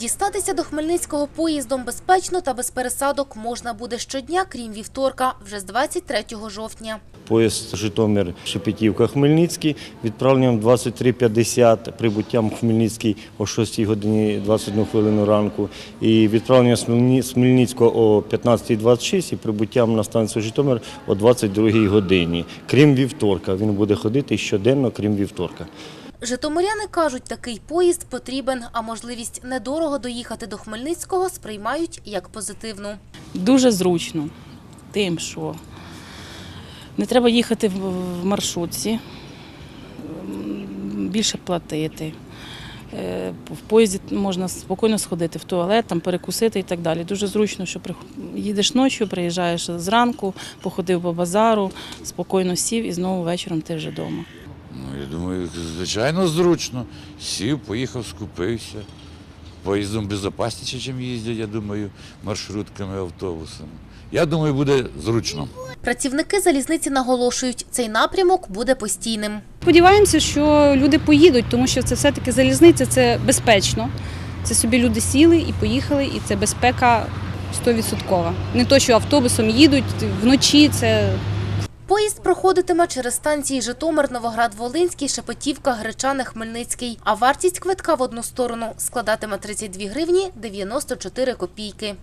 Дістатися до Хмельницького поїздом безпечно та без пересадок можна буде щодня, крім вівторка, вже з 23 жовтня. Поїзд Житомир Шепетівка Хмельницький відправленням 23.50, прибуттям Хмельницький о 6 годині 21 хвилину ранку і з Хмельницького о 15.26 і прибуттям на станцію Житомир о 22 годині. Крім вівторка, він буде ходити щоденно, крім вівторка. Житомиряни кажуть, такий поїзд потрібен, а можливість недорого доїхати до Хмельницького сприймають як позитивну. Дуже зручно тим, що не треба їхати в маршрутці, більше платити. Е, В поїзді можна спокійно сходити в туалет, там перекусити і так далі. Дуже зручно, що їдеш ночі, приїжджаєш зранку, походив по базару, спокійно сів і знову вечором ти вже вдома. Думаю, звичайно, зручно. Сів, поїхав, скупився. Поїздом безпечніше, ніж їздять, я думаю, маршрутками, автобусами. Я думаю, буде зручно. Працівники залізниці наголошують, цей напрямок буде постійним. Сподіваємося, що люди поїдуть, тому що це все-таки залізниця, це безпечно. Це собі люди сіли і поїхали, і це безпека 100%. Не то, що автобусом їдуть вночі, це Поїзд проходитиме через станції Житомир, Новоград-Волинський, Шепетівка, Гречани, Хмельницький. А вартість квитка в одну сторону складатиме 32 гривні 94 копійки.